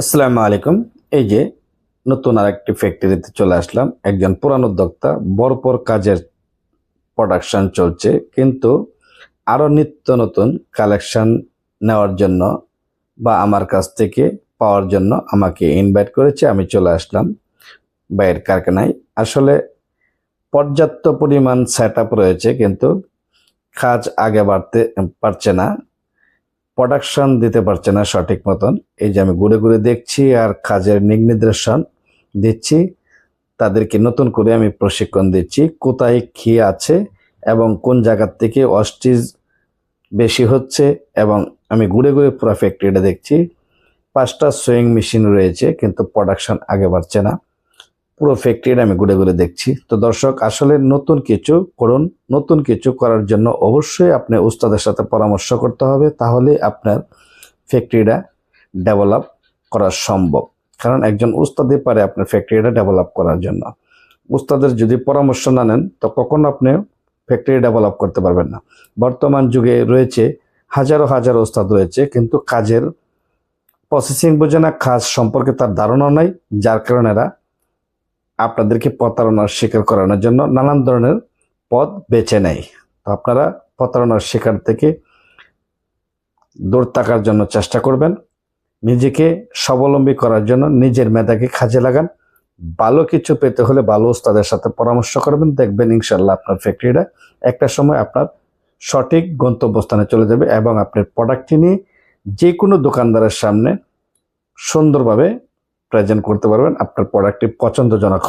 আসসালামু আলাইকুম। এই যে নতুন আরেকটি ফ্যাক্টরিতে চলে আসলাম। একজন পুরান উদ্যোক্তা, বরপর কাজের প্রোডাকশন চলছে, কিন্তু আরও নিত্য নতুন কালেকশন নেওয়ার জন্য বা আমার কাছ থেকে পাওয়ার জন্য আমাকে ইনভাইট করেছে। আমি চলে আসলাম বাইরের কারখানায়। আসলে পর্যাপ্ত পরিমাণ সেট রয়েছে, কিন্তু কাজ আগে বাড়তে পারছে না। প্রোডাকশন দিতে পারছে না সঠিক মতন। এই যে আমি ঘুরে ঘুরে দেখছি আর কাজের নিগ নির্দেশন দিচ্ছি, তাদেরকে নতুন করে আমি প্রশিক্ষণ দিচ্ছি, কোথায় কি আছে এবং কোন জায়গার থেকে অস্টিজ বেশি হচ্ছে এবং আমি ঘুরে ঘুরে পুরো ফ্যাক্টরিটা দেখছি। পাঁচটা সুইং মেশিন রয়েছে, কিন্তু প্রোডাকশন আগে বাড়ছে না। পুরো ফ্যাক্টরিটা আমি ঘুরে ঘুরে দেখছি। তো দর্শক, আসলে নতুন কিছু করুন, নতুন কিছু করার জন্য অবশ্যই আপনি উস্তাদের সাথে পরামর্শ করতে হবে, তাহলে আপনার ফ্যাক্টরিটা ডেভেলপ করা সম্ভব। কারণ একজন উস্তাদই পারে আপনার ফ্যাক্টরিটা ডেভেলপ করার জন্য। উস্তাদের যদি পরামর্শ না নেন, তো কখনো আপনি ফ্যাক্টরি ডেভেলপ করতে পারবেন না। বর্তমান যুগে রয়েছে হাজারো হাজারো উস্তাদ রয়েছে, কিন্তু কাজের প্রসেসিং বোঝে না, কাজ সম্পর্কে তার ধারণা নাই, যার কারণে এরা আপনাদেরকে প্রতারণার শিকার করানোর জন্য নানান ধরনের পথ বেছে নেয়। তো আপনারা প্রতারণার শিকার থেকে দূর থাকার জন্য চেষ্টা করবেন। নিজেকে স্বাবলম্বী করার জন্য নিজের মেধাকে কাজে লাগান। ভালো কিছু পেতে হলে ভালো উস্তাদের সাথে পরামর্শ করবেন। দেখবেন ইনশাল্লাহ আপনার ফ্যাক্টরিটা একটা সময় আপনার সঠিক গন্তব্যস্থানে চলে যাবে এবং আপনার প্রোডাক্টটি নিয়ে যে কোনো দোকানদারের সামনে সুন্দরভাবে প্রেজেন্ট করতে পারবেন। আপনার প্রোডাক্টটি পছন্দজনক